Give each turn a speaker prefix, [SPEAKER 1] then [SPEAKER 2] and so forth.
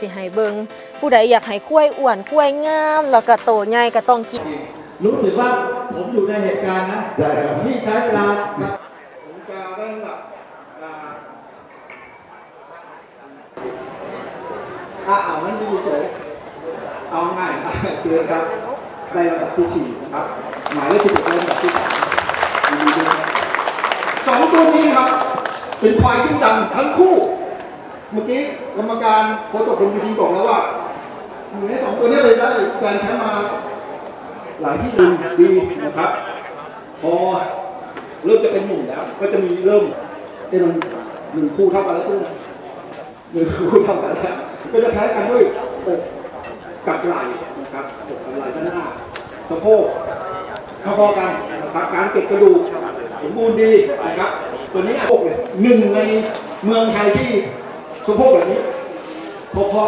[SPEAKER 1] สิให้เบิงผู้ใดอยากให้กล้วยอ้วนกล้วยงาม แล้วก็โตใหญ่ก็ต้องกิน
[SPEAKER 2] รู้สึกว่าผมอยู่ในเหตุการณ์นะ
[SPEAKER 3] ได้ครับ
[SPEAKER 2] ที่ใช้เวลา
[SPEAKER 4] ผมจะเริ่มกับอ่าอะเอามันดูเฉยเอาง่ายเจอครับในลำดับที่สี่นะครับ หมายเลขสิบเอ็ดในลำดับที่สามยินดีด้วยครับสองตัวนี้ครับ เป็นควายชื่อดังทั้งคู่ เมื่อกี้กรรมการโคตรคนพิธีบอกแล้วว่าหนึ่งในสองตัวนี้เลยได้การใช้มา หลายที่ดีดีนะครับ พอเริ่มจะเป็นหนุ่มแล้ว ก็จะมีเริ่มเป็นหนึ่งคู่เท่ากันแล้วคู่หนึ่งคู่เท่ากันแล้วก็จะแพ้กันด้วยอกกับไหล่นะครับอกกับไหล่ด้านหน้าสะโพกพอกันนะครับการเก็บกระดูกสมบูรณ์ดีนะครับ ตัวนี้สะโพกเลยหนึ่งในเมืองไทยที่ สะโพกแบบนี้พอ